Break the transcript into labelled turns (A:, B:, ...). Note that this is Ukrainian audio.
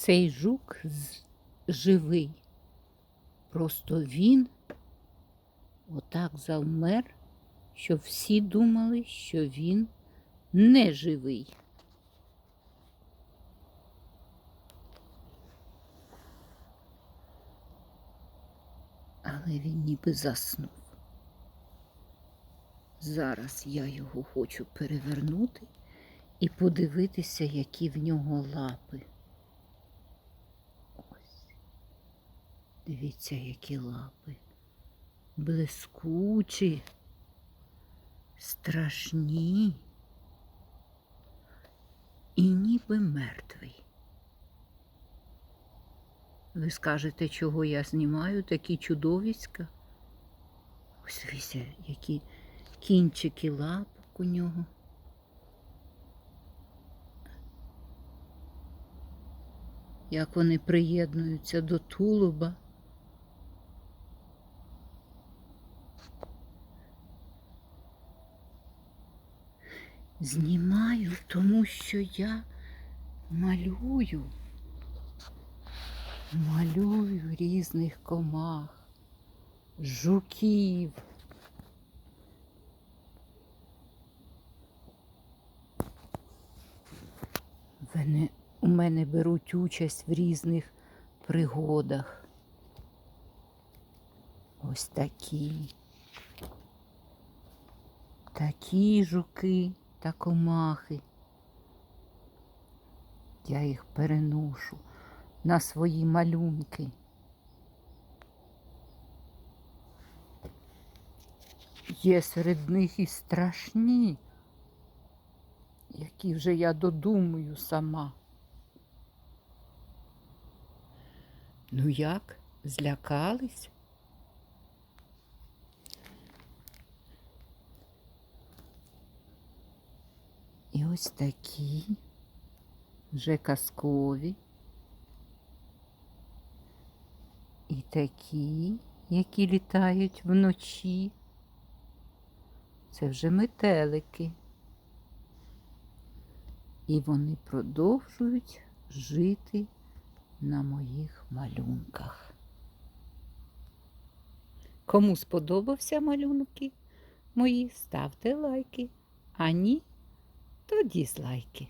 A: Цей жук живий. Просто він отак завмер, що всі думали, що він не живий. Але він ніби заснув. Зараз я його хочу перевернути і подивитися, які в нього лапи. Дивіться, які лапи. Блискучі, страшні і ніби мертвий. Ви скажете, чого я знімаю такі чудовиська? Ось дивіться, які кінчики лапок у нього. Як вони приєднуються до тулуба. Знімаю, тому що я малюю. Малюю різних комах, жуків. Вони у мене беруть участь в різних пригодах. Ось такі. Такі жуки та комахи. Я їх переношу на свої малюнки. Є серед них і страшні, які вже я додумую сама. Ну як, злякались? Ось такі вже казкові. І такі, які літають вночі. Це вже метелики. І вони продовжують жити на моїх малюнках. Кому сподобався малюнки мої, ставте лайки, а ні, то дізлайки.